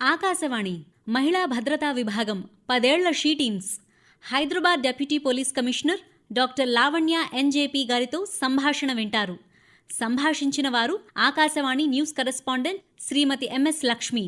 ఆకాశవాణి మహిళా భద్రతా విభాగం పదేళ్ళ she teams. Hyderabad deputy police commissioner doctor Lavanya NJP గారితో సంభాషణ వింటారు. సంభాషించిన వారు ఆకాశవాణి న్యూస్ కరెస్పాండెంట్ శ్రీమతి ఎంఎస్ లక్ష్మి.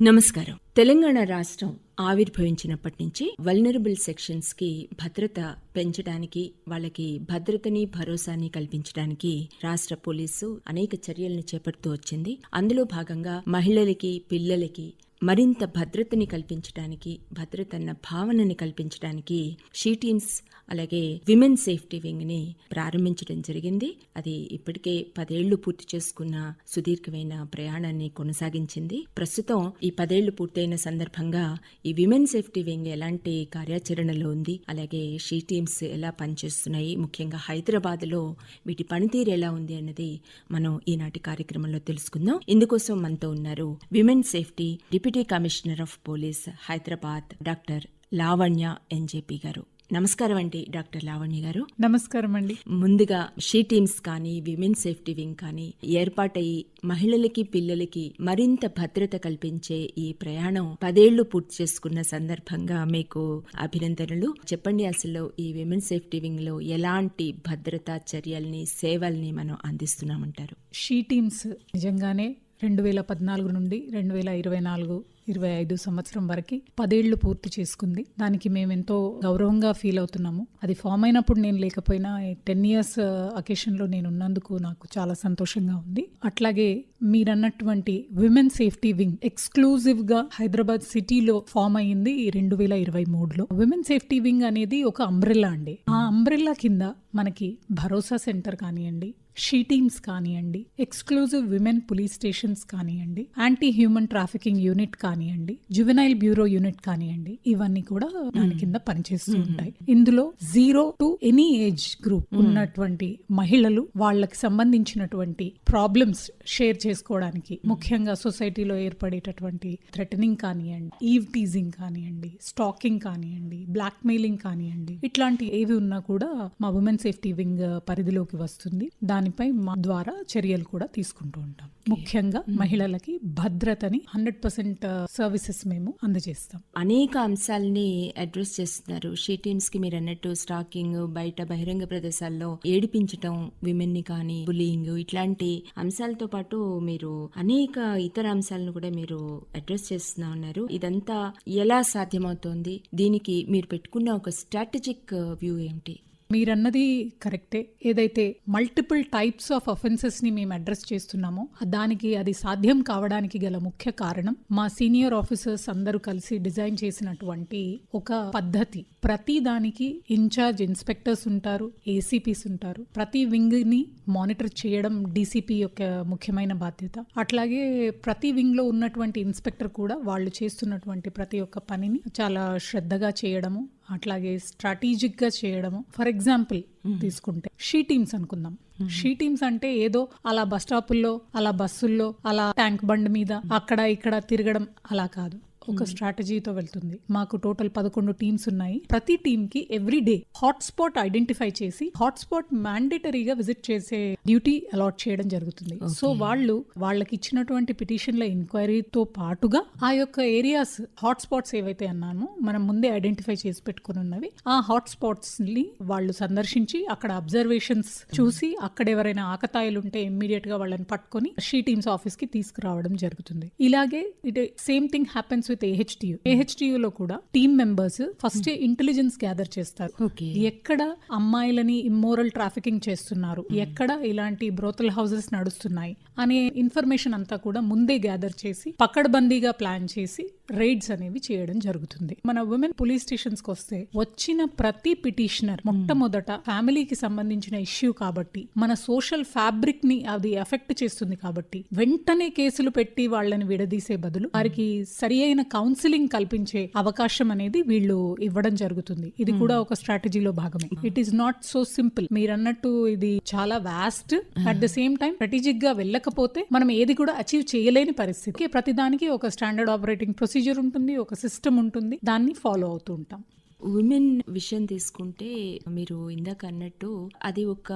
నమస్కారం. తెలంగాణ రాష్ట్రం ఆవిర్భవించినప్పటి నుంచి వల్నరబుల్ సెక్షన్స్కి భద్రత పెంచడానికి వాళ్ళకి భద్రతని భరోసాని కల్పించడానికి రాష్ట్ర పోలీసు అనేక చర్యలను చేపడుతూ వచ్చింది. అందులో భాగంగా మహిళలకి పిల్లలకి మరింత భద్రతని కల్పించడానికి భద్రత అన్న భావనని కల్పించడానికి షీ టీమ్స్ అలాగే విమెన్ సేఫ్టీ వింగ్ని ప్రారంభించడం జరిగింది. అది ఇప్పటికే పదేళ్ళు పూర్తి చేసుకున్న సుదీర్ఘమైన ప్రయాణాన్ని కొనసాగించింది. ప్రస్తుతం ఈ పదేళ్ళు పూర్తయిన సందర్భంగా ఈ విమెన్ సేఫ్టీ వింగ్ ఎలాంటి కార్యాచరణలో ఉంది అలాగే షీ టీమ్స్ ఎలా పనిచేస్తున్నాయి ముఖ్యంగా హైదరాబాద్లో వీటి పనితీరు ఎలా ఉంది అన్నది మనం ఈనాటి కార్యక్రమంలో తెలుసుకుందాం. ఇందుకోసం మనతో ఉన్నారు women safety deputy commissioner of police Hyderabad doctor Lavanya NJP గారు. నమస్కారం అండి డాక్టర్ లావణ్య గారు. నమస్కారం అండి. ముందుగా షీ టీమ్స్ కానీ విమెన్ సేఫ్టీ వింగ్ కానీ ఏర్పాటయి మహిళలకి పిల్లలకి మరింత భద్రత కల్పించే ఈ ప్రయాణం పదేళ్ళు పూర్తి చేసుకున్న సందర్భంగా మీకు అభినందనలు. చెప్పండి అసలు ఈ విమెన్ సేఫ్టీ వింగ్లో ఎలాంటి భద్రతా చర్యల్ని సేవల్ని మనం అందిస్తున్నామంటారు? షీ టీమ్స్ నిజంగానే రెండు వేల పద్నాలుగు నుండి రెండు వేల ఇరవై నాలుగు ఇరవై ఐదు సంవత్సరం వరకు పదేళ్ళు పూర్తి చేసుకుంది. దానికి మేము ఎంతో గౌరవంగా ఫీల్ అవుతున్నాము. అది ఫామ్ అయినప్పుడు నేను లేకపోయినా టెన్ ఇయర్స్ అకేషన్లో నేను ఉన్నందుకు నాకు చాలా సంతోషంగా ఉంది. అట్లాగే మీరన్నటువంటి విమెన్ సేఫ్టీ వింగ్ ఎక్స్క్లూజివ్గా హైదరాబాద్ సిటీలో ఫామ్ అయ్యింది రెండు వేల ఇరవై మూడులో. విమెన్ సేఫ్టీ వింగ్ అనేది ఒక అంబ్రెల్లా అండి. ఆ అంబ్రెల్లా కింద మనకి భరోసా సెంటర్ కానివ్వండి షీ టీమ్స్ కానివ్వండి ఎక్స్క్లూజివ్ విమెన్ పోలీస్ స్టేషన్స్ కానివ్వండి యాంటీ హ్యూమన్ ట్రాఫికింగ్ యూనిట్ కానివ్వండి జువెనైల్ బ్యూరో యూనిట్ కానివ్వండి ఇవన్నీ కూడా దాని కింద పనిచేస్తూ ఉంటాయి. ఇందులో zero to any age group ఉన్నటువంటి మహిళలు వాళ్ళకి సంబంధించినటువంటి ప్రాబ్లమ్స్ షేర్ చేసుకోవడానికి ముఖ్యంగా సొసైటీలో ఏర్పడేటటువంటి థ్రెటనింగ్ కానివ్వండి ఈవ్ టీజింగ్ కానివ్వండి స్టాకింగ్ కానివ్వండి బ్లాక్ మెయిలింగ్ కానివ్వండి ఇట్లాంటి ఏవి ఉన్నా కూడా మా ఉమెన్ సేఫ్టీ వింగ్ పరిధిలోకి వస్తుంది. దానిపై మా ద్వారా చర్యలు కూడా తీసుకుంటూ ఉంటాం. ముఖ్యంగా మహిళలకి భద్రతని హండ్రెడ్ పర్సెంట్ సర్వీసెస్ మేము అందజేస్తాం. అనేక అంశాలని అడ్రస్ చేస్తున్నారు. షీ టీమ్స్కి మీరు అన్నట్టు స్టాకింగ్ బయట బహిరంగ ప్రదేశాల్లో ఏడిపించటం విమెన్ని కానీ బులింగ్ ఇట్లాంటి అంశాలతో పాటు మీరు అనేక ఇతర అంశాలను కూడా మీరు అడ్రస్ చేస్తున్నా ఉన్నారు. ఇదంతా ఎలా సాధ్యమవుతోంది? దీనికి మీరు పెట్టుకున్న ఒక స్ట్రాటజిక్ వ్యూ ఏమిటి మీరన్నది కరెక్టే. ఏదైతే మల్టిపుల్ టైప్స్ ఆఫ్ అఫెన్సెస్ని మేము అడ్రస్ చేస్తున్నామో దానికి అది సాధ్యం కావడానికి గల ముఖ్య కారణం మా సీనియర్ ఆఫీసర్స్ అందరూ కలిసి డిజైన్ చేసినటువంటి ఒక పద్ధతి. ప్రతి దానికి ఇన్ఛార్జ్ ఇన్స్పెక్టర్స్ ఉంటారు ఏసీపీస్ ఉంటారు. ప్రతి వింగ్ని మానిటర్ చేయడం డీసీపీ యొక్క ముఖ్యమైన బాధ్యత. అట్లాగే ప్రతి వింగ్లో ఉన్నటువంటి ఇన్స్పెక్టర్ కూడా వాళ్ళు చేస్తున్నటువంటి ప్రతి ఒక్క పనిని చాలా శ్రద్ధగా చేయడము అట్లాగే స్ట్రాటజిక్గా చేయడము. ఫర్ ఎగ్జాంపుల్ తీసుకుంటే షీ టీమ్స్ అనుకుందాం. షీ టీమ్స్ అంటే ఏదో అలా బస్ స్టాపుల్లో అలా బస్సుల్లో అలా ట్యాంక్ బండ్ మీద అక్కడ ఇక్కడ తిరగడం అలా కాదు. ఒక స్ట్రాటజీతో వెళ్తుంది. మాకు టోటల్ పదకొండు టీమ్స్ ఉన్నాయి. ప్రతి టీమ్కి every day hot spot identify చేసి హాట్ స్పాట్ మ్యాండేటరీగా విజిట్ చేసే డ్యూటీ అలాట్ చేయడం జరుగుతుంది. సో వాళ్ళు వాళ్ళకి ఇచ్చినటువంటి పిటిషన్ల ఎంక్వైరీతో పాటుగా ఆ యొక్క ఏరియాస్ హాట్ స్పాట్స్ ఏవైతే అన్నామో మనం ముందే ఐడెంటిఫై చేసి పెట్టుకుని ఉన్నవి ఆ హాట్ స్పాట్స్ని వాళ్ళు సందర్శించి అక్కడ అబ్జర్వేషన్స్ చూసి అక్కడ ఎవరైనా ఆకతాయిలు ఉంటే ఇమ్మీడియట్గా వాళ్ళని పట్టుకొని షీ టీమ్స్ ఆఫీస్కి తీసుకురావడం జరుగుతుంది. ఇలాగే it same thing happens with AHTU లో కూడా team members first intelligence gather చేస్తారు. ఎక్కడ అమ్మాయిలని ఇమ్మోరల్ ట్రాఫికింగ్ చేస్తున్నారు? ఎక్కడ ఇలాంటి బ్రోతల్ హౌసెస్ నడుస్తున్నాయి? అనే ఇన్ఫర్మేషన్ అంతా కూడా ముందే గ్యాదర్ చేసి పకడ్బందీగా ప్లాన్ చేసి రైడ్స్ అనేవి చేయడం జరుగుతుంది. మన ఉమెన్ పోలీస్ స్టేషన్స్కి వస్తే వచ్చిన ప్రతి పిటిషనర్ మొట్టమొదట ఫ్యామిలీకి సంబంధించిన ఇష్యూ కాబట్టి మన సోషల్ ఫ్యాబ్రిక్ని అది ఎఫెక్ట్ చేస్తుంది కాబట్టి వెంటనే కేసులు పెట్టి వాళ్ళని విడదీసే బదులు వారికి సరి అయిన కౌన్సిలింగ్ కల్పించే అవకాశం అనేది వీళ్ళు ఇవ్వడం జరుగుతుంది. ఇది కూడా ఒక స్ట్రాటజీలో భాగమే. It is not so simple మీరు అన్నట్టు ఇది చాలా vast at the same time స్ట్రాటజిక్గా వెళ్ళకపోతే మనం ఏది కూడా అచీవ్ చేయలేని పరిస్థితి. ప్రతిదానికి ఒక స్టాండర్డ్ ఆపరేటింగ్ ప్రొసీజర్ ఉంటుంది ఒక సిస్టమ్ ఉంటుంది దాన్ని ఫాలో అవుతూ ఉంటాం. ఉమెన్ విషయం తీసుకుంటే మీరు ఇందాక అన్నట్టు అది ఒక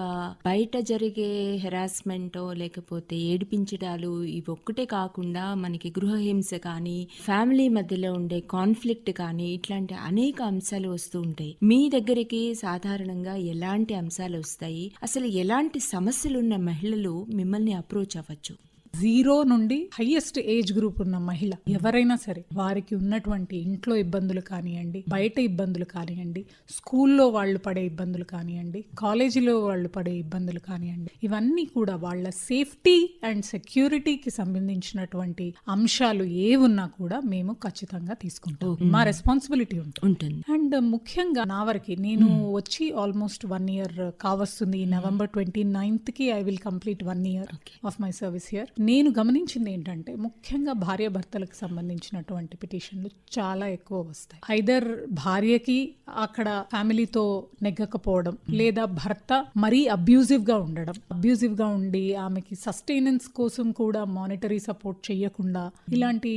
బయట జరిగే హెరాస్మెంటో లేకపోతే ఏడిపించడాలు ఇవి ఒక్కటే కాకుండా మనకి గృహహింస కానీ ఫ్యామిలీ మధ్యలో ఉండే కాన్ఫ్లిక్ట్ కానీ ఇట్లాంటి అనేక అంశాలు వస్తూ ఉంటాయి. మీ దగ్గరికి సాధారణంగా ఎలాంటి అంశాలు వస్తాయి? అసలు ఎలాంటి సమస్యలున్న మహిళలు మిమ్మల్ని అప్రోచ్ అవ్వచ్చు? జీరో నుండి హైయెస్ట్ ఏజ్ గ్రూప్ ఉన్న మహిళ ఎవరైనా సరే వారికి ఉన్నటువంటి ఇంట్లో ఇబ్బందులు కానివ్వండి బయట ఇబ్బందులు కానివ్వండి స్కూల్లో వాళ్ళు పడే ఇబ్బందులు కానివ్వండి కాలేజీలో వాళ్ళు పడే ఇబ్బందులు కానివ్వండి ఇవన్నీ కూడా వాళ్ళ సేఫ్టీ అండ్ సెక్యూరిటీకి సంబంధించినటువంటి అంశాలు ఏ ఉన్నా కూడా మేము ఖచ్చితంగా తీసుకుంటాం. మా రెస్పాన్సిబిలిటీ ఉంటుంది. ఉంటుంది. అండ్ ముఖ్యంగా నా వరకు నేను వచ్చి ఆల్మోస్ట్ వన్ ఇయర్ కావస్తుంది. November twenty నైన్త్కి I will complete one year of my service year నేను గమనించింది ఏంటంటే ముఖ్యంగా భార్య భర్తలకు సంబంధించినటువంటి పిటిషన్లు చాలా ఎక్కువ వస్తాయి. ఐదర్ భార్యకి అక్కడ ఫ్యామిలీతో నెగ్గకపోవడం లేదా భర్త మరీ అబ్యూజివ్గా ఉండడం అబ్యూజివ్గా ఉండి ఆమెకి సస్టైనెన్స్ కోసం కూడా మానిటరీ సపోర్ట్ చేయకుండా ఇలాంటి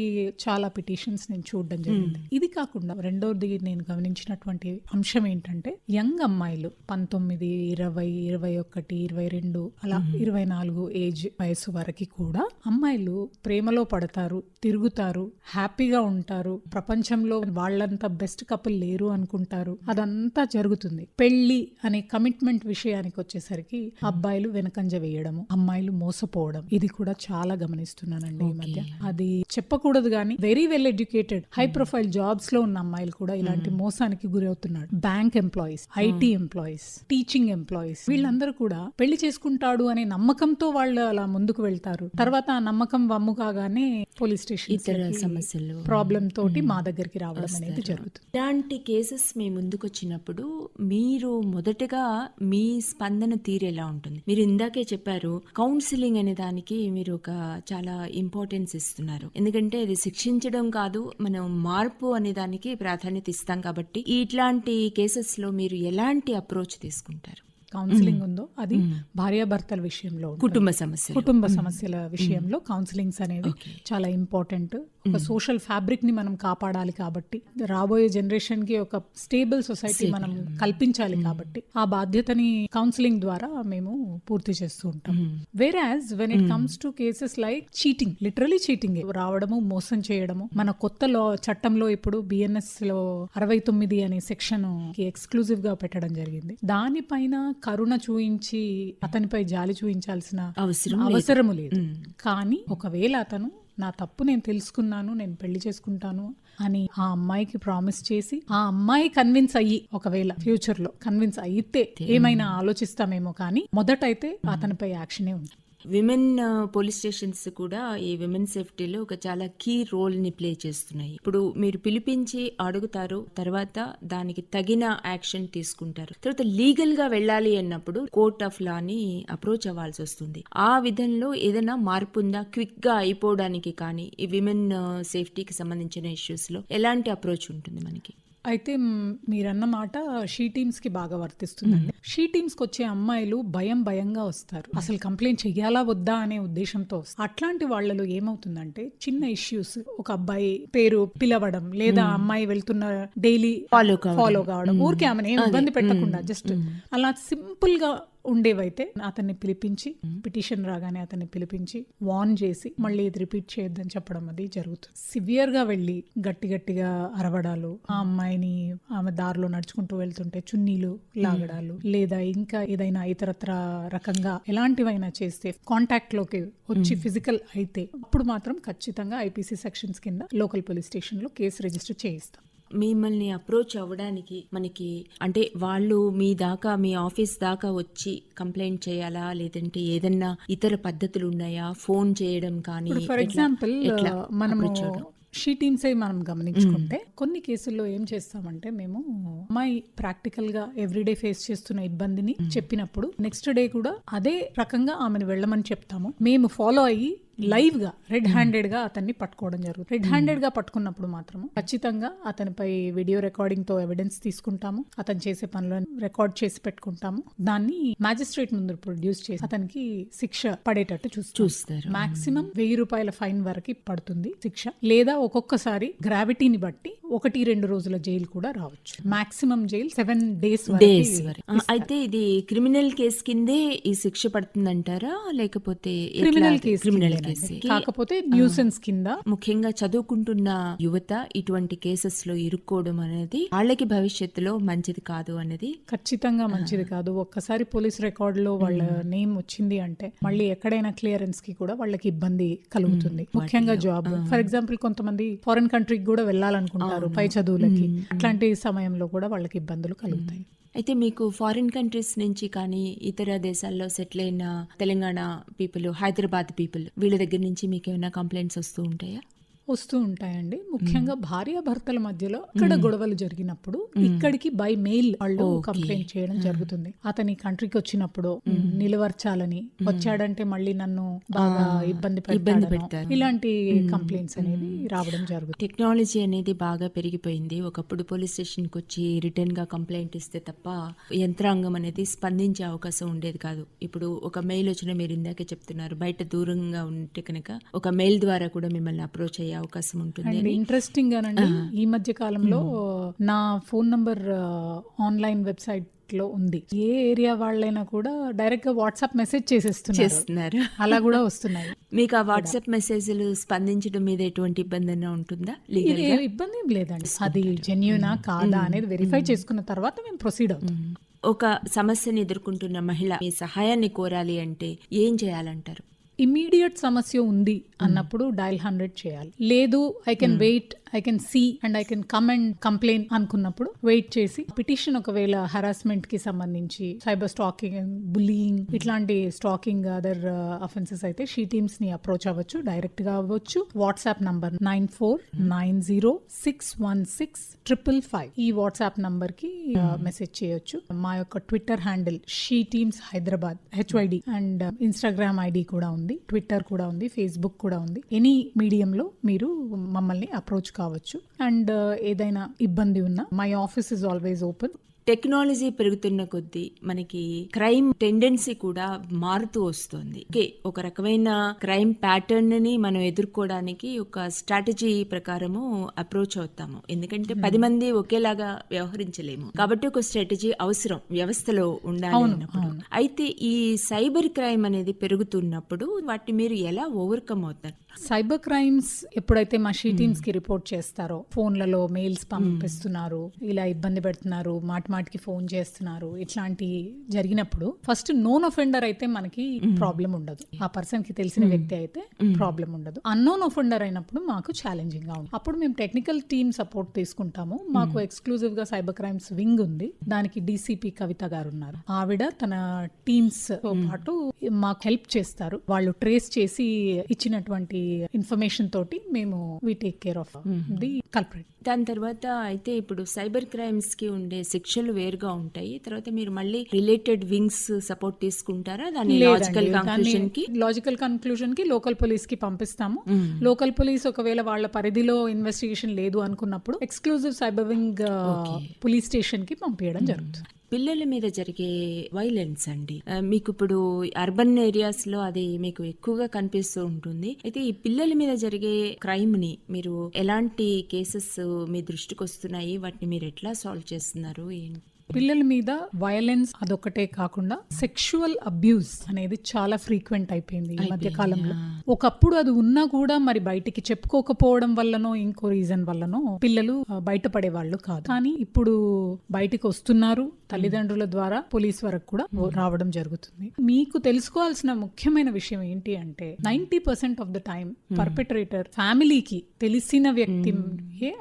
చాలా పిటిషన్స్ నేను చూడడం జరిగింది. ఇది కాకుండా రెండోది నేను గమనించినటువంటి అంశం ఏంటంటే యంగ్ అమ్మాయిలు పంతొమ్మిది ఇరవై ఇరవై ఒకటి ఇరవై రెండు అలా ఇరవై నాలుగు ఏజ్ వయసు వరకు కూడా అమ్మాయిలు ప్రేమలో పడతారు తిరుగుతారు హ్యాపీగా ఉంటారు. ప్రపంచంలో వాళ్ళంత బెస్ట్ కపుల్ లేరు అనుకుంటారు. అదంతా జరుగుతుంది. పెళ్ళి అనే కమిట్మెంట్ విషయానికి వచ్చేసరికి అబ్బాయిలు వెనకంజ వేయడము అమ్మాయిలు మోసపోవడం ఇది కూడా చాలా గమనిస్తున్నానండి ఈ మధ్య. అది చెప్పకూడదు కానీ very well educated high profile జాబ్స్లో ఉన్న అమ్మాయిలు కూడా ఇలాంటి మోసానికి గురవుతున్నాడు bank employees IT employees teaching employees వీళ్ళందరూ కూడా పెళ్ళి చేసుకుంటాడు అనే నమ్మకంతో వాళ్ళు అలా ముందుకు వెళ్తారు. తర్వాత ఆ నమ్మకం వమ్ము కాగానే పోలీస్ స్టేషన్ ఇతర సమస్యలు ప్రాబ్లం తోటి మా దగ్గరికి రావడం అనేది జరుగుతుంది. ఇలాంటి కేసెస్ మీ ముందుకు వచ్చినప్పుడు మీరు మొదటగా మీ స్పందన తీరు ఎలా ఉంటుంది? మీరు ఇందాకే చెప్పారు కౌన్సిలింగ్ అనే దానికి మీరు ఒక చాలా ఇంపార్టెన్స్ ఇస్తున్నారు. ఎందుకంటే అది శిక్షించడం కాదు మనం మార్పు అనే దానికి ప్రాధాన్యత ఇస్తాం కాబట్టి ఇట్లాంటి కేసెస్లో మీరు ఎలాంటి అప్రోచ్ తీసుకుంటారు? కౌన్సిలింగ్ ఉందో అది భార్యాభర్తల విషయంలో. కుటుంబ సమస్యలు. కుటుంబ సమస్యల విషయంలో కౌన్సిలింగ్స్ అనేవి చాలా ఇంపార్టెంట్ ఒక సోషల్ ఫ్యాబ్రిక్ని మనం కాపాడాలి కాబట్టి రాబోయే జనరేషన్కి ఒక స్టేబుల్ సొసైటీ మనం కల్పించాలి కాబట్టి ఆ బాధ్యతని కౌన్సిలింగ్ ద్వారా మేము పూర్తి చేస్తూ ఉంటాం. వేరే when it comes to cases like cheating literally cheating రావడము మోసం చేయడము మన కొత్త లో చట్టంలో ఇప్పుడు బిఎన్ఎస్లో అరవై తొమ్మిది అనే సెక్షన్కి ఎక్స్క్లూజివ్గా పెట్టడం జరిగింది. దానిపైన కరుణ చూయించి అతనిపై జాలి చూయించాల్సిన అవసరం అవసరము లేదు. కానీ ఒకవేళ అతను నా తప్పు నేను తెలుసుకున్నాను నేను పెళ్ళి చేసుకుంటాను అని ఆ అమ్మాయికి ప్రామిస్ చేసి ఆ అమ్మాయి కన్విన్స్ అయ్యి ఒకవేళ ఫ్యూచర్లో కన్విన్స్ అయితే ఏమైనా ఆలోచిస్తామేమో కానీ మొదటైతే అతనిపై యాక్షనే ఉంది. విమెన్ పోలీస్ స్టేషన్స్ కూడా ఈ విమెన్ సేఫ్టీలో ఒక చాలా కీ రోల్ని ప్లే చేస్తున్నాయి. ఇప్పుడు మీరు పిలిపించి అడుగుతారు తర్వాత దానికి తగిన యాక్షన్ తీసుకుంటారు. తర్వాత లీగల్గా వెళ్ళాలి అన్నప్పుడు కోర్ట్ ఆఫ్ లా ని అప్రోచ్ అవ్వాల్సి వస్తుంది. ఆ విధంలో ఏదైనా మార్పు ఉందా? క్విక్గా అయిపోవడానికి కానీ ఈ విమెన్ సేఫ్టీకి సంబంధించిన ఇష్యూస్లో ఎలాంటి అప్రోచ్ ఉంటుంది మనకి? అయితే మీరన్న మాట షీ టీమ్స్కి బాగా వర్తిస్తుందండి. షీ టీమ్స్కి వచ్చే అమ్మాయిలు భయం భయంగా వస్తారు. అసలు కంప్లైంట్ చెయ్యాలా వద్దా అనే ఉద్దేశంతో. అట్లాంటి వాళ్ళలో ఏమవుతుందంటే చిన్న ఇష్యూస్ ఒక అబ్బాయి పేరు పిలవడం లేదా అమ్మాయి వెళ్తున్న డైలీ కావడం. ఫాలో కావడం. ఊరికే ఆమెను ఏం ఇబ్బంది పెట్టకుండా జస్ట్ అలా సింపుల్గా ఉండేవైతే అతన్ని పిలిపించి పిటిషన్ రాగానే అతన్ని పిలిపించి వార్న్ చేసి మళ్ళీ ఇది రిపీట్ చేయొద్దని చెప్పడం అది జరుగుతుంది. సివియర్గా వెళ్ళి గట్టి గట్టిగా అరవడాలు ఆ అమ్మాయిని ఆమె దారిలో నడుచుకుంటూ వెళ్తుంటే చున్నీలు లాగడాలు లేదా ఇంకా ఏదైనా ఇతరత్ర రకంగా ఎలాంటివైనా చేస్తే కాంటాక్ట్లోకి వచ్చి ఫిజికల్ అయితే అప్పుడు మాత్రం ఖచ్చితంగా ఐపీసీ సెక్షన్స్ కింద లోకల్ పోలీస్ స్టేషన్లో కేసు రిజిస్టర్ చేయిస్తాం. మిమ్మల్ని అప్రోచ్ అవ్వడానికి మనకి అంటే వాళ్ళు మీ దాకా మీ ఆఫీస్ దాకా వచ్చి కంప్లైంట్ చేయాలా? లేదంటే ఏదన్నా ఇతర పద్ధతులు ఉన్నాయా ఫోన్ చేయడం కానీ ఫర్ ఎగ్జాంపుల్ అవ్వడం? షీ టీమ్స్ అయి మనం గమనించుకుంటే కొన్ని కేసుల్లో ఏం చేస్తామంటే మేము అమ్మాయి ప్రాక్టికల్గా ఎవ్రీడే ఫేస్ చేస్తున్న ఇబ్బందిని చెప్పినప్పుడు నెక్స్ట్ డే కూడా అదే రకంగా ఆమెను వెళ్ళమని చెప్తాము. మేము ఫాలో అయ్యి లైవ్గా రెడ్ హ్యాండెడ్గా అతన్ని పట్టుకోవడం జరుగుతుంది. రెడ్ హ్యాండెడ్గా పట్టుకున్నప్పుడు మాత్రం ఖచ్చితంగా అతనిపై వీడియో రికార్డింగ్తో ఎవిడెన్స్ తీసుకుంటాము. అతను చేసే పనులను రికార్డ్ చేసి పెట్టుకుంటాము. దాన్ని మ్యాజిస్ట్రేట్ ముందు ప్రొడ్యూస్ చేసి అతనికి శిక్ష పడేటట్టు చూస్తాం చూస్తారు. మాక్సిమం వెయ్యి రూపాయల ఫైన్ వరకు పడుతుంది శిక్ష. లేదా ఒక్కొక్కసారి గ్రావిటీని బట్టి ఒకటి రెండు రోజుల జైలు కూడా రావచ్చు. Maximum jail seven days days అయితే ఇది క్రిమినల్ కేసు కిందే ఈ శిక్ష పడుతుందంటారా? లేకపోతే క్రిమినల్? కేసు క్రిమినల్ కేసు కాకపోతే న్యూసెన్స్ కింద. ముఖ్యంగా చదువుకుంటున్న యువత ఇటువంటి కేసెస్లో ఇరుక్కోవడం అనేది వాళ్ళకి భవిష్యత్తులో మంచిది కాదు అనేది ఖచ్చితంగా మంచిది కాదు. ఒక్కసారి పోలీస్ రికార్డ్లో వాళ్ళ నేమ్ వచ్చింది అంటే మళ్ళీ ఎక్కడైనా క్లియరెన్స్కి కూడా వాళ్ళకి ఇబ్బంది కలుగుతుంది. ముఖ్యంగా జాబ్. ఫర్ ఎగ్జాంపుల్ కొంతమంది ఫారెన్ కంట్రీకి కూడా వెళ్ళాలనుకుంటారు పై చదువులకి. అట్లాంటి సమయంలో కూడా వాళ్ళకి ఇబ్బందులు కలుగుతాయి. అయితే మీకు ఫారిన్ కంట్రీస్ నుంచి కానీ ఇతర దేశాల్లో సెటిల్ అయిన తెలంగాణ పీపుల్ హైదరాబాద్ పీపుల్ వీళ్ళ దగ్గర నుంచి మీకు ఏమైనా కంప్లైంట్స్ వస్తూ ఉంటాయా? వస్తూ ఉంటాయండి. ముఖ్యంగా భార్య భర్తల మధ్యలో ఇక్కడ గొడవలు జరిగినప్పుడు ఇక్కడికి బై మెయిల్ వాళ్ళు కంప్లైంట్ చేయడం జరుగుతుంది. అతని కంట్రీకి వచ్చినప్పుడు నిలవర్చాలని వచ్చాడంటే మళ్ళీ నన్ను బాగా ఇబ్బంది పెడతారు. ఇలాంటి కంప్లైంట్స్ అనేవి రావడం జరుగుతుంది. టెక్నాలజీ అనేది బాగా పెరిగిపోయింది. ఒకప్పుడు పోలీస్ స్టేషన్కి వచ్చి రిటర్న్గా కంప్లైంట్ ఇస్తే తప్ప యంత్రాంగం అనేది స్పందించే అవకాశం ఉండేది కాదు. ఇప్పుడు ఒక మెయిల్ వచ్చిన మీరు ఇందాకే చెప్తున్నారు బయట దూరంగా ఉంటే కనుక ఒక మెయిల్ ద్వారా కూడా మిమ్మల్ని అప్రోచ్ అయ్యే అవకాశం ఉంటుంది ఇంట్రెస్టింగ్ గానండి ఈ మధ్య కాలంలో నా ఫోన్ నంబర్ ఆన్లైన్ వెబ్సైట్లో ఉంది. ఏ ఏరియా వాళ్ళైనా కూడా డైరెక్ట్గా వాట్సాప్ మెసేజ్ చేసేస్తున్నారు. అలా కూడా వస్తున్నాయి. మీకు ఆ వాట్సాప్ మెసేజ్లు స్పందించడం మీద ఎటువంటి ఇబ్బంది అన్నా ఉంటుందా ఇబ్బంది ఏం లేదండి. అది జెన్యునా కాదా అనేది వెరిఫై చేసుకున్న తర్వాత మేము ప్రొసీడ్ అవుతాం. ఒక సమస్యని ఎదుర్కొంటున్న మహిళ మీ సహాయాన్ని కోరాలి అంటే ఏం చేయాలంటారు? ఇమీడియట్ సమస్య ఉంది అన్నప్పుడు డైల్ హండ్రెడ్ చేయాలి. లేదు I can wait I can see and I can come and complaint అనుకున్నప్పుడు వెయిట్ చేసి పిటిషన్ ఒకవేళ హరాస్మెంట్కి సంబంధించి సైబర్ స్టాకింగ్ బుల్లింగ్ ఇట్లాంటి స్టాకింగ్ అదర్ అఫెన్సెస్ అయితే షీ టీమ్స్ని అప్రోచ్ అవ్వచ్చు డైరెక్ట్గా అవ్వచ్చు. WhatsApp number nine four nine zero six one six triple five ఈ వాట్సాప్ నంబర్కి మెసేజ్ చేయొచ్చు. మా యొక్క Twitter handle she teams Hyderabad HYD and Instagram ID కూడా ఉంది ట్విట్టర్ కూడా ఉంది ఫేస్బుక్ కూడా ఉంది. ఎనీ మీడియంలో మీరు మమ్మల్ని అప్రోచ్ కావచ్చు. అండ్ ఏదైనా ఇబ్బంది ఉన్నా my office is always open technology పెరుగుతున్న కొద్దీ మనకి క్రైమ్ టెండెన్సీ కూడా మారుతూ వస్తుంది. ఓకే ఒక రకమైన క్రైమ్ ప్యాటర్న్ని మనం ఎదుర్కోవడానికి ఒక స్ట్రాటజీ ప్రకారము అప్రోచ్ అవుతాము. ఎందుకంటే పది మంది ఒకేలాగా వ్యవహరించలేము. కాబట్టి ఒక స్ట్రాటజీ అవసరం వ్యవస్థలో ఉండాలి అన్నప్పుడు. అయితే ఈ సైబర్ క్రైమ్ అనేది పెరుగుతున్నప్పుడు వాటిని మీరు ఎలా ఓవర్కమ్ అవుతారు? సైబర్ క్రైమ్స్ ఎప్పుడైతే మా షీ టీమ్స్కి రిపోర్ట్ చేస్తారో ఫోన్లలో మెయిల్స్ పంపిస్తున్నారు ఇలా ఇబ్బంది పెడుతున్నారు మాటి మాటికి ఫోన్ చేస్తున్నారు ఇట్లాంటి జరిగినప్పుడు ఫస్ట్ నోన్ ఒఫెండర్ అయితే మనకి ప్రాబ్లం ఉండదు. ఆ పర్సన్కి తెలిసిన వ్యక్తి అయితే ప్రాబ్లం ఉండదు. అన్నోన్ ఒఫెండర్ అయినప్పుడు మాకు ఛాలెంజింగ్గా ఉంది అప్పుడు మేము టెక్నికల్ టీమ్ సపోర్ట్ తీసుకుంటాము. మాకు ఎక్స్క్లూజివ్గా సైబర్ క్రైమ్స్ వింగ్ ఉంది. దానికి డీసీపీ కవిత గారు ఉన్నారు. ఆవిడ తన టీమ్స్తో పాటు మాకు హెల్ప్ చేస్తారు. వాళ్ళు ట్రేస్ చేసి ఇచ్చినటువంటి ఇన్ఫర్మేషన్ తోటి మేము we take care of the culprit దాని తర్వాత అయితే ఇప్పుడు సైబర్ క్రైమ్స్కి ఉండే శిక్షలు వేరుగా ఉంటాయి. తర్వాత మీరు మళ్ళీ రిలేటెడ్ వింగ్స్ సపోర్ట్ తీసుకుంటారా? దాని లాజికల్ కంక్లూషన్కి? లాజికల్ కన్క్లూజన్కి లోకల్ పోలీస్కి పంపిస్తాము. లోకల్ పోలీస్ ఒకవేళ వాళ్ళ పరిధిలో ఇన్వెస్టిగేషన్ లేదు అనుకున్నప్పుడు ఎక్స్క్లూజివ్ సైబర్ వింగ్ పోలీస్ స్టేషన్కి పంపించడం జరుగుతుంది. పిల్లల మీద జరిగే వైలెన్స్ అండి. మీకు ఇప్పుడు అర్బన్ ఏరియాస్లో అది మీకు ఎక్కువగా కనిపిస్తూ ఉంటుంది. అయితే ఈ పిల్లల మీద జరిగే క్రైమ్ని మీరు ఎలాంటి కేసెస్ మీ దృష్టికి వస్తున్నాయి వాటిని మీరు ఎట్లా సాల్వ్ చేస్తున్నారు? ఏంటి? పిల్లల మీద వయలెన్స్ అదొకటే కాకుండా సెక్షువల్ అబ్యూస్ అనేది చాలా ఫ్రీక్వెంట్ అయిపోయింది ఈ మధ్య కాలంలో. ఒకప్పుడు అది ఉన్నా కూడా మరి బయటికి చెప్పుకోకపోవడం వల్లనో ఇంకో రీజన్ వల్లనో పిల్లలు బయటపడే వాళ్ళు కాదు. కానీ ఇప్పుడు బయటికి వస్తున్నారు తల్లిదండ్రుల ద్వారా పోలీస్ వరకు కూడా రావడం జరుగుతుంది. మీకు తెలుసుకోవాల్సిన ముఖ్యమైన విషయం ఏంటి అంటే ninety percent of the time perpetrator ఫ్యామిలీకి తెలిసిన వ్యక్తి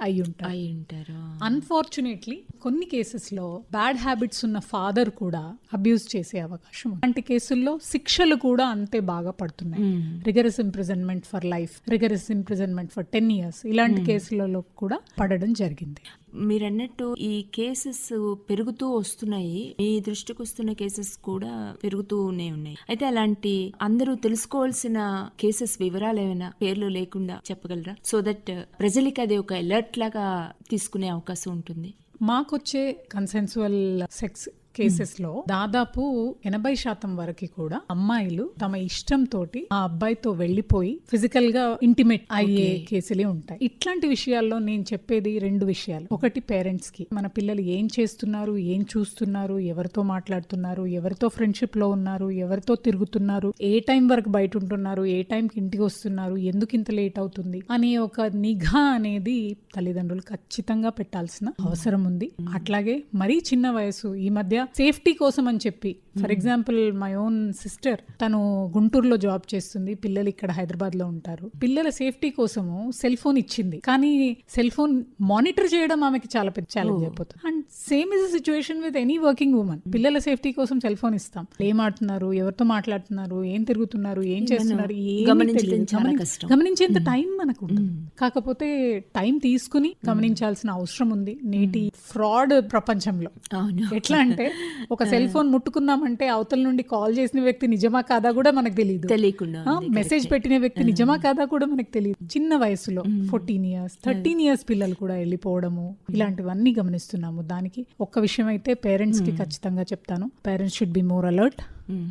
అయి ఉంటారు అన్ఫార్చునేట్లీ కొన్ని కేసెస్లో బ్యాడ్ హ్యాబిట్స్ ఉన్న ఫాదర్ కూడా అబ్యూస్ చేసే అవకాశం. అలాంటి కేసుల్లో శిక్షలు కూడా అంతే బాగా పడుతున్నాయి. Rigorous imprisonment for life rigorous imprisonment for ten years ఇలాంటి కేసులలో కూడా పడడం జరిగింది. మీరు అన్నట్టు ఈ కేసెస్ పెరుగుతూ వస్తున్నాయి. మీ దృష్టికి వస్తున్న కేసెస్ కూడా పెరుగుతూనే ఉన్నాయి. అయితే అలాంటి అందరూ తెలుసుకోవాల్సిన కేసెస్ వివరాలు ఏమైనా పేర్లు లేకుండా చెప్పగలరా? సో దట్ ప్రజలకి అది ఒక అలర్ట్ లాగా తీసుకునే అవకాశం ఉంటుంది. మాకొచ్చే కన్సెన్సువల్ సెక్స్ కేసెస్లో దాదాపు ఎనభై శాతం వరకు కూడా అమ్మాయిలు తమ ఇష్టం తోటి ఆ అబ్బాయితో వెళ్ళిపోయి ఫిజికల్గా ఇంటిమేట్ అయ్యే కేసులే ఉంటాయి. ఇట్లాంటి విషయాల్లో నేను చెప్పేది రెండు విషయాలు. ఒకటి పేరెంట్స్కి మన పిల్లలు ఏం చేస్తున్నారు ఏం చూస్తున్నారు ఎవరితో మాట్లాడుతున్నారు ఎవరితో ఫ్రెండ్షిప్లో ఉన్నారు ఎవరితో తిరుగుతున్నారు ఏ టైం వరకు బయట ఉంటున్నారు ఏ టైంకి ఇంటికి వస్తున్నారు ఎందుకు ఇంత లేట్ అవుతుంది అనే ఒక నిఘా అనేది తల్లిదండ్రులు ఖచ్చితంగా పెట్టాల్సిన అవసరం ఉంది. అట్లాగే మరీ చిన్న వయసు ఈ మధ్య సేఫ్టీ కోసం అని చెప్పి. For example my own sister తను గుంటూరులో జాబ్ చేస్తుంది. పిల్లలు ఇక్కడ హైదరాబాద్లో ఉంటారు. పిల్లల సేఫ్టీ కోసము సెల్ ఫోన్ ఇచ్చింది. కానీ సెల్ ఫోన్ మానిటర్ చేయడం ఆమెకి చాలా పెద్ద ఛాలెంజ్ అయిపోతుంది. And same is situation with any working women. పిల్లల సేఫ్టీ కోసం సెల్ ఫోన్ ఇస్తాం. ఏం ఆడుతున్నారు? ఎవరితో మాట్లాడుతున్నారు? ఏం తిరుగుతున్నారు? ఏం చేస్తున్నారు. గమనించేంత టైం మనకు. కాకపోతే టైం తీసుకుని గమనించాల్సిన అవసరం ఉంది. నేటి ఫ్రాడ్ ప్రపంచంలో. ఎట్లా అంటే ఒక సెల్ ఫోన్ ముట్టుకున్నామంటే అవతల నుండి కాల్ చేసిన వ్యక్తి నిజమా కాదా కూడా మనకు తెలియదు తెలియకుండా. మెసేజ్ పెట్టిన వ్యక్తి నిజమా కాదా కూడా మనకు తెలియదు చిన్న వయసులో ఫోర్టీన్ ఇయర్స్ థర్టీన్ ఇయర్స్ పిల్లలు కూడా వెళ్ళిపోవడము ఇలాంటివన్నీ గమనిస్తున్నాము. దానికి ఒక్క విషయం అయితే పేరెంట్స్కి ఖచ్చితంగా చెప్తాను. Parents should be more alert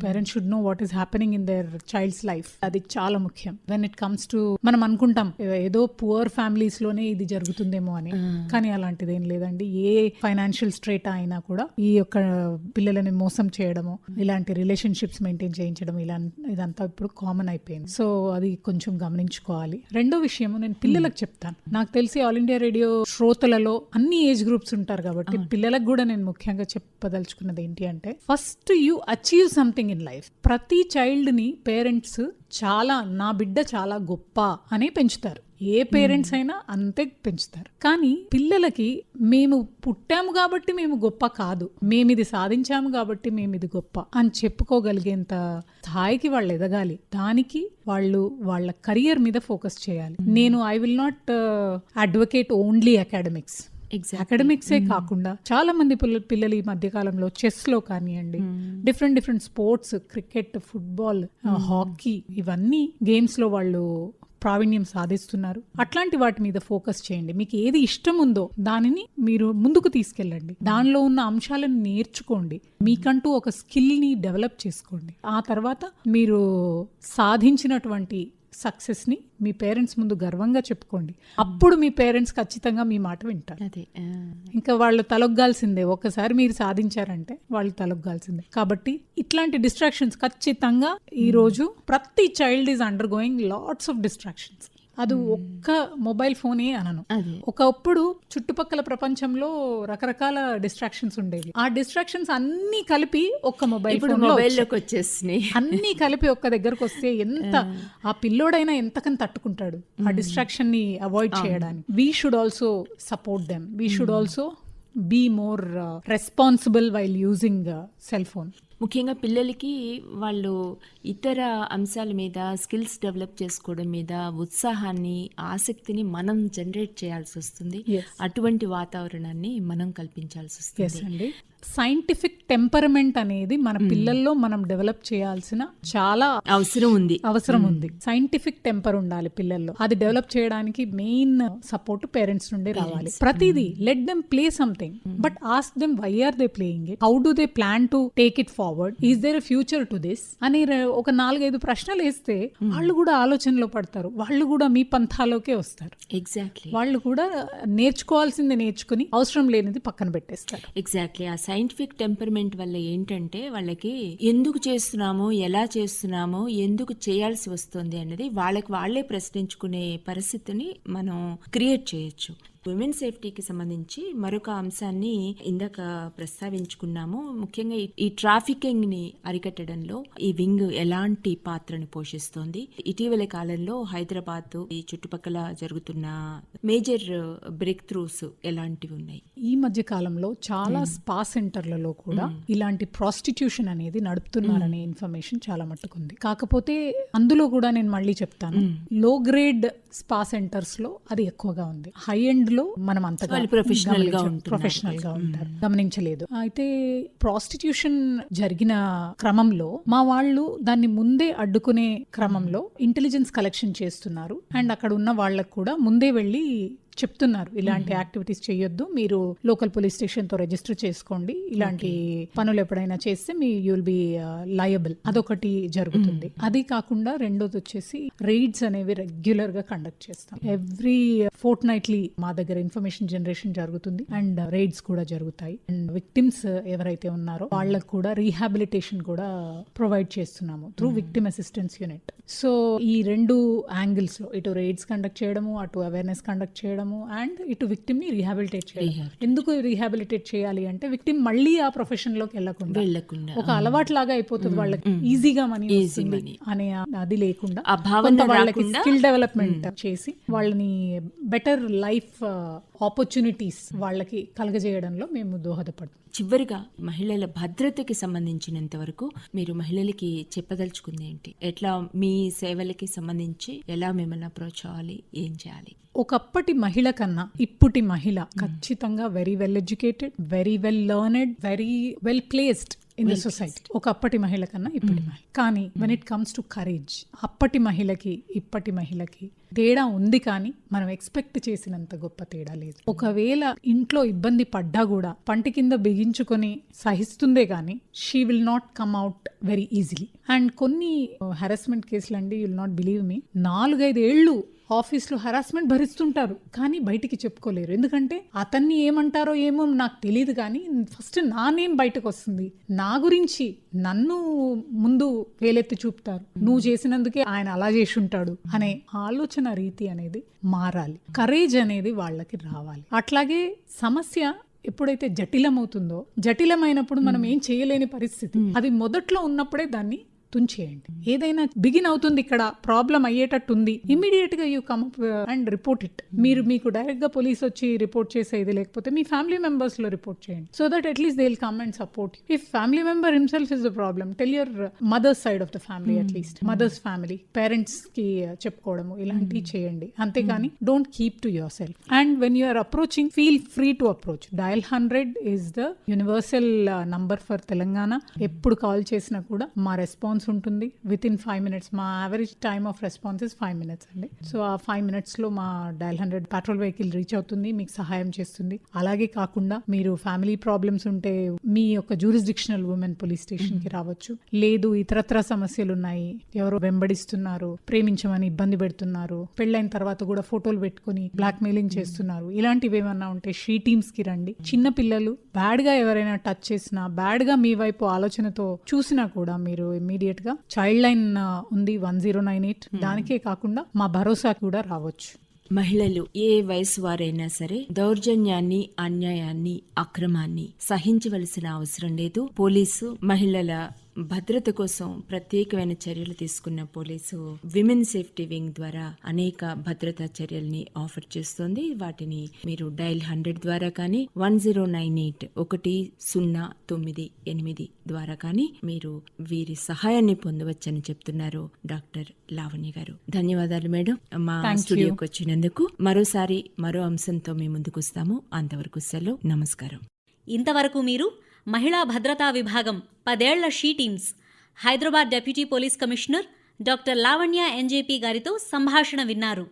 parents should know what is happening in their child's life అది చాలా ముఖ్యం. వెన్ ఇట్ కమ్స్ టు మనం అనుకుంటాం ఏదో పువర్ ఫ్యామిలీస్లోనే ఇది జరుగుతుందేమో అని. కానీ అలాంటిది ఏం లేదండి. ఏ ఫైనాన్షియల్ స్ట్రేట్ అయినా కూడా ఈ యొక్క పిల్లలని మోసం చేయడము ఇలాంటి రిలేషన్షిప్స్ మెయింటైన్ చేయించడం ఇలా ఇదంతా ఇప్పుడు కామన్ అయిపోయింది. సో అది కొంచెం గమనించుకోవాలి. రెండో విషయం నేను పిల్లలకు చెప్తాను. నాకు తెలిసి ఆల్ ఇండియా రేడియో శ్రోతలలో అన్ని ఏజ్ గ్రూప్స్ ఉంటారు కాబట్టి పిల్లలకు కూడా నేను ముఖ్యంగా చెప్పదలుచుకున్నది ఏంటి అంటే first you achieve something in life ప్రతి చైల్డ్ని పేరెంట్స్ చాలా నా బిడ్డ చాలా గొప్ప అనే పెంచుతారు. ఏ పేరెంట్స్ అయినా అంతే పెంచుతారు. కానీ పిల్లలకి మేము పుట్టాము కాబట్టి మేము గొప్ప కాదు. మేము ఇది సాధించాము కాబట్టి మేము ఇది గొప్ప అని చెప్పుకోగలిగేంత స్థాయికి వాళ్ళు ఎదగాలి. దానికి వాళ్ళు వాళ్ళ కెరియర్ మీద ఫోకస్ చేయాలి. నేను I will not advocate only academics అకాడమిక్సే కాకుండా చాలా మంది పిల్ల- పిల్లలు ఈ మధ్య కాలంలో చెస్లో కానివ్వండి different different sports cricket football hockey ఇవన్నీ గేమ్స్లో వాళ్ళు ప్రావీణ్యం సాధిస్తున్నారు. అట్లాంటి వాటి మీద ఫోకస్ చేయండి. మీకు ఏది ఇష్టం ఉందో దానిని మీరు ముందుకు తీసుకెళ్ళండి. దానిలో ఉన్న అంశాలను నేర్చుకోండి. మీకంటూ ఒక స్కిల్ని డెవలప్ చేసుకోండి. ఆ తర్వాత మీరు సాధించినటువంటి సక్సెస్ని మీ పేరెంట్స్ ముందు గర్వంగా చెప్పుకోండి. అప్పుడు మీ పేరెంట్స్ ఖచ్చితంగా మీ మాట వింటారు. అదే. ఇంకా వాళ్ళు తలొగ్గాల్సిందే. ఒక్కసారి మీరు సాధించారంటే వాళ్ళు తలొగ్గాల్సిందే. కాబట్టి ఇట్లాంటి డిస్ట్రాక్షన్స్ ఖచ్చితంగా ఈ రోజు ప్రతి child is undergoing lots of distractions అది ఒక్క మొబైల్ ఫోనే అనను. ఒకప్పుడు చుట్టుపక్కల ప్రపంచంలో రకరకాల డిస్ట్రాక్షన్స్ ఉండేవి. ఆ డిస్ట్రాక్షన్స్ అన్ని కలిపి ఒక్క మొబైల్ ఇప్పుడు ఫోన్ మొబైల్లోకి వచ్చేసినాయి. అన్ని కలిపి ఒక్క దగ్గరకు వస్తే ఎంత ఆ. పిల్లోడైనా ఎంతకని తట్టుకుంటాడు ఆ డిస్ట్రాక్షన్ని అవాయిడ్ చేయడానికి. We should also support them we should also be more responsible while using cell phone ముఖ్యంగా పిల్లలకి వాళ్ళు ఇతర అంశాల మీద స్కిల్స్ డెవలప్ చేసుకోవడం మీద ఉత్సాహాన్ని ఆసక్తిని మనం జనరేట్ చేయాల్సి వస్తుంది. అటువంటి వాతావరణాన్ని మనం కల్పించాల్సి వస్తుంది. సైంటిఫిక్ టెంపరమెంట్ అనేది మన పిల్లల్లో మనం డెవలప్ చేయాల్సిన చాలా అవసరం ఉంది. అవసరం ఉంది. సైంటిఫిక్ టెంపర్ ఉండాలి పిల్లల్లో. అది డెవలప్ చేయడానికి మెయిన్ సపోర్ట్ పేరెంట్స్ నుండి రావాలి. ప్రతిదీ let them play something but ask them why are they playing it how do they plan to take it forward is their future to this అని ఒక నాలుగైదు ప్రశ్నలు వేస్తే వాళ్ళు కూడా ఆలోచనలో పడతారు. వాళ్ళు కూడా మీ పంథాలోకే వస్తారు. ఎగ్జాక్ట్లీ వాళ్ళు కూడా నేర్చుకోవాల్సింది నేర్చుకుని అవసరం లేనిది పక్కన పెట్టేస్తారు. ఎగ్జాక్ట్లీ ఆ సైంటిఫిక్ టెంపర్మెంట్ వల్ల ఏంటంటే వాళ్ళకి ఎందుకు చేస్తున్నాము ఎలా చేస్తున్నాము ఎందుకు చేయాల్సి వస్తుంది అనేది వాళ్ళకి వాళ్ళే ప్రశ్నించుకునే పరిస్థితిని మనం క్రియేట్ చేయొచ్చు. ఉమెన్ సేఫ్టీకి సంబంధించి మరొక అంశాన్ని ఇందాక ప్రస్తావించుకున్నాము. ముఖ్యంగా ఈ- ట్రాఫికింగ్ని అరికట్టడంలో ఈ వింగ్ ఎలాంటి పాత్రను పోషిస్తోంది? ఇటీవల కాలంలో హైదరాబాద్ ఈ చుట్టుపక్కల జరుగుతున్న మేజర్ బ్రేక్ త్రూస్ ఎలాంటివి ఉన్నాయి? ఈ మధ్య కాలంలో చాలా స్పా సెంటర్లలో కూడా ఇలాంటి ప్రాస్టిట్యూషన్ అనేది నడుపుతున్నారనే ఇన్ఫర్మేషన్ చాలా మట్టుకుంది. కాకపోతే అందులో కూడా నేను మళ్ళీ చెప్తాను. లో గ్రేడ్ స్పా సెంటర్స్లో అది ఎక్కువగా ఉంది. హై ఎండ్ లో మనం అంతగా వాళ్ళు professional గా. ప్రొఫెషనల్గా ఉంటారు. గమనించలేదు. అయితే ప్రాస్టిట్యూషన్ జరిగిన క్రమంలో మా వాళ్ళు దాన్ని ముందే అడ్డుకునే క్రమంలో ఇంటెలిజెన్స్ కలెక్షన్ చేస్తున్నారు. అండ్ అక్కడ ఉన్న వాళ్ళకు కూడా ముందే వెళ్ళి చెప్తున్నారు. ఇలాంటి యాక్టివిటీస్ చేయొద్దు. మీరు లోకల్ పోలీస్ స్టేషన్తో రిజిస్టర్ చేసుకోండి. ఇలాంటి పనులు ఎప్పుడైనా చేస్తే మీ యుల్ బి లయబుల్ అదొకటి జరుగుతుంది. అది కాకుండా రెండోది వచ్చేసి రైడ్స్ అనేవి రెగ్యులర్గా కండక్ట్ చేస్తాం. ఎవ్రీ ఫోర్ట్ నైట్లీ మా దగ్గర ఇన్ఫర్మేషన్ జనరేషన్ జరుగుతుంది. అండ్ రైడ్స్ కూడా జరుగుతాయి. అండ్ విక్టిమ్స్ ఎవరైతే ఉన్నారో వాళ్ళకు కూడా రీహాబిలిటేషన్ కూడా ప్రొవైడ్ చేస్తున్నాము through victim assistance unit so ఈ రెండు యాంగిల్స్లో ఇటు రైడ్స్ కండక్ట్ చేయడము అటు అవేర్నెస్ కండక్ట్ చేయడము అండ్ ఇటు విక్టిమ్ని రీహాబిలిటేట్ చేయడం. ఎందుకు రీహాబిలిటేట్ చేయాలి అంటే విక్టిమ్ మళ్ళీ ఆ ప్రొఫెషన్లోకి వెళ్ళకుండా వెళ్ళకుండా ఒక అలవాటు లాగా అయిపోతుంది వాళ్ళకి. ఈజీగా మనీ వస్తుంది అనే అది లేకుండా వాళ్ళకి స్కిల్ డెవలప్మెంట్ చేసి వాళ్ళని బెటర్ లైఫ్ ఆపర్చునిటీస్ వాళ్ళకి కలగజేయడంలో మేము దోహదపడతాం చివరిగా మహిళల భద్రతకి సంబంధించినంత వరకు మీరు మహిళలకి చెప్పదలుచుకుంది ఏంటి? ఎట్లా మీ సేవలకి సంబంధించి ఎలా మిమ్మల్ని అప్రోచ్ అవ్వాలి? ఏం చేయాలి? ఒకప్పటి మహిళ కన్నా ఇప్పటి మహిళ ఖచ్చితంగా very well educated very well learned very well placed in the society ఒకప్పటి మహిళ కన్నా ఇప్పటి మహిళ. కానీ when it comes to courage అప్పటి మహిళకి ఇప్పటి మహిళకి తేడా ఉంది కానీ మనం ఎక్స్పెక్ట్ చేసినంత గొప్ప తేడా లేదు. ఒకవేళ ఇంట్లో ఇబ్బంది పడ్డా కూడా పంటి కింద బిగించుకొని సహిస్తుందే కానీ she will not come out very easily and కొన్ని హెరాస్మెంట్ కేసులు అండి విల్ నాట్ బిలీవ్ మీ నాలుగైదు ఏళ్ళు ఆఫీస్లో హరాస్మెంట్ భరిస్తుంటారు. కానీ బయటికి చెప్పుకోలేరు. ఎందుకంటే అతన్ని ఏమంటారో ఏమో నాకు తెలియదు కానీ ఫస్ట్ నా నేమ్ బయటకు వస్తుంది. నా గురించి నన్ను ముందు వేలెత్తి చూపుతారు. నువ్వు చేసినందుకే ఆయన అలా చేసి ఉంటాడు అనే ఆలోచన రీతి అనేది మారాలి. కరేజ్ అనేది వాళ్ళకి రావాలి. అట్లాగే సమస్య ఎప్పుడైతే జటిలమవుతుందో జటిలమైనప్పుడు మనం ఏం చేయలేని పరిస్థితి. అది మొదట్లో ఉన్నప్పుడే దాన్ని తుంచేయండి ఏదైనా బిగిన్ అవుతుంది ఇక్కడ ప్రాబ్లం అయ్యేటట్టు ఉంది ఇమీడియట్గా you come and report it. మీరు మీకు డైరెక్ట్గా పోలీస్ వచ్చి రిపోర్ట్ చేసేది లేకపోతే మీ ఫ్యామిలీ మెంబర్స్లో రిపోర్ట్ చేయండి. So that at least they will come and support if family member himself is the problem tell your mother's side of the family at least mother's family పేరెంట్స్కి చెప్పుకోవడము ఇలాంటివి చేయండి. అంతేగాని don't keep to yourself and when you're approaching feel free to approach. Dial hundred is the universal number for Telangana. ఎప్పుడు call చేసినా కూడా మా response ఉంటుంది. విత్ ఇన్ ఫైవ్ మినిట్స్ మా average time of response is five minutes అండి. So ఆ five మినిట్స్లో మా dial hundred patrol vehicle reach అవుతుంది. మీకు సహాయం చేస్తుంది. అలాగే కాకుండా మీరు ఫ్యామిలీ ప్రాబ్లమ్స్ ఉంటే మీ యొక్క జూరిస్డిక్షనల్ ఉమెన్ పోలీస్ స్టేషన్కి రావచ్చు. లేదు ఇతరత్ర సమస్యలు ఉన్నాయి. ఎవరో వెంబడిస్తున్నారు. ప్రేమించమని ఇబ్బంది పెడుతున్నారు. పెళ్ళైన తర్వాత కూడా ఫోటోలు పెట్టుకుని బ్లాక్మెయిలింగ్ చేస్తున్నారు. ఇలాంటివి ఏమన్నా ఉంటే షీ టీమ్స్కి రండి. చిన్న పిల్లలు బ్యాడ్గా ఎవరైనా టచ్ చేసినా బ్యాడ్గా మీ వైపు ఆలోచనతో చూసినా కూడా మీరు ఇమీడియట్ గా చైల్డ్ లైన్ ఉంది వన్ జీరో నైన్ ఎయిట్ దానికే కాకుండా మా భరోసా కూడా రావచ్చు. మహిళలు ఏ వయసు వారైనా సరే దౌర్జన్యాన్ని అన్యాయాన్ని అక్రమాన్ని సహించవలసిన అవసరం లేదు. పోలీసు మహిళల భద్రత కోసం ప్రత్యేకమైన చర్యలు తీసుకున్న పోలీసు విమెన్ సేఫ్టీ వింగ్ ద్వారా అనేక భద్రతా చర్యల్ని ఆఫర్ చేస్తోంది. వాటిని మీరు డైల్ హండ్రెడ్ ద్వారా కానీ వన్ జీరో నైన్ ఎయిట్ ఒకటి సున్నా తొమ్మిది ఎనిమిది ద్వారా కానీ మీరు వీరి సహాయాన్ని పొందవచ్చని చెప్తున్నారు డాక్టర్ లావణ్య గారు. ధన్యవాదాలు మేడం. మా. స్టూడియోకి వచ్చినందుకు మరోసారి మరో అంశంతో మీ ముందుకు వస్తాము. అంతవరకు సెలవు. నమస్కారం. ఇంతవరకు మీరు మహిళా భద్రతా విభాగం పదేళ్ళ she teams. Hyderabad deputy police commissioner doctor Lavanya NJP గారితో సంభాషణ విన్నారు.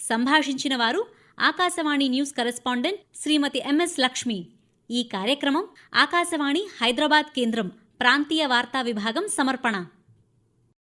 సంభాషించిన వారు ఆకాశవాణి న్యూస్ కరెస్పాండెంట్ శ్రీమతి ఎంఎస్ లక్ష్మి. ఈ కార్యక్రమం ఆకాశవాణి హైదరాబాద్ కేంద్రం ప్రాంతీయ వార్తా విభాగం సమర్పణ.